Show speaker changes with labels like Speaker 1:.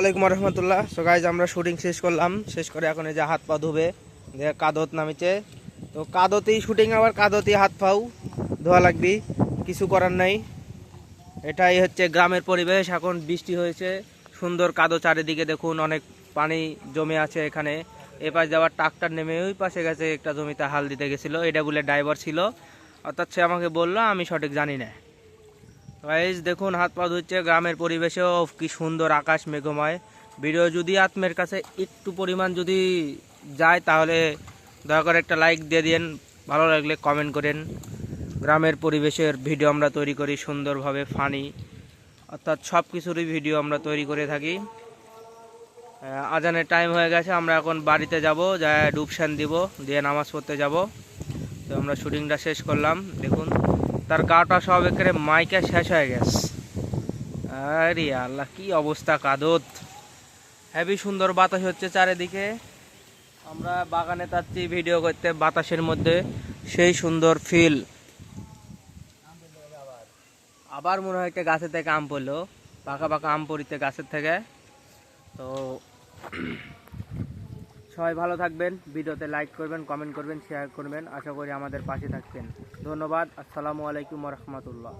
Speaker 1: ওয়ালাইকুম রহমতুল্লাহ so guys আমরা শুটিং শেষ করলাম। শেষ করে এখন এই যে হাত পা ধুবে। কাদত নামিছে। তো কাদতেই শুটিং আবার কাদতেই হাত পাও। ধোয়া লাগবি। কিছু করার নাই। এটাই হচ্ছে গ্রামের পরিবেশ। এখন বৃষ্টি হয়েছে। সুন্দর কাদো চারিদিকে দেখুন, অনেক পানি জমে আছে এখানে। এ পাশে যাওয়ার ট্রাক্টর নেমে ওই পাশে গেছে, একটা জমিতে হাল দিতে গেছিল। এটা বলে ড্রাইভার ছিল। অর্থাৎ সে আমাকে বলল, আমি সঠিক জানি না। গাইজ দেখুন, হাত পা ধুচ্ছে গ্রামের পরিবেশেও কি সুন্দর আকাশ মেঘময়। ভিডিও যদি আত্মের কাছে একটু পরিমাণ যদি যায়, তাহলে দয়া করে একটা লাইক দিয়ে দিন। ভালো লাগলে কমেন্ট করেন। গ্রামের পরিবেশের ভিডিও আমরা তৈরি করি সুন্দরভাবে ফানি অর্থাৎ সব কিছুরই ভিডিও আমরা তৈরি করে থাকি। আজানের টাইম হয়ে গেছে, আমরা এখন বাড়িতে যাব যা ডুবসান দিব, দিয়ে নামাজ পড়তে যাব। তো আমরা শুটিংটা শেষ করলাম, দেখুন। তার গাটা সব একেবারে মাইকা শেষ হয়ে গেছে। আরে আল্লাহ, কি অবস্থা কাদত। হেভি সুন্দর বাতাস হচ্ছে চারিদিকে। আমরা বাগানে যাচ্ছি ভিডিও করতে বাতাসের মধ্যে। সেই সুন্দর ফিল আবার মনে হয় একটা গাছের থেকে আম পড়ল। পাকা পাকা আম পড়িতে গাছের থেকে। তো সবাই ভালো থাকবেন, ভিডিওতে লাইক করবেন কমেন্ট করবেন শেয়ার করবেন, আশা করি আমাদের পাশে থাকবেন। ধন্যবাদ, আসসালামু আলাইকুম রহমতুল্লাহ।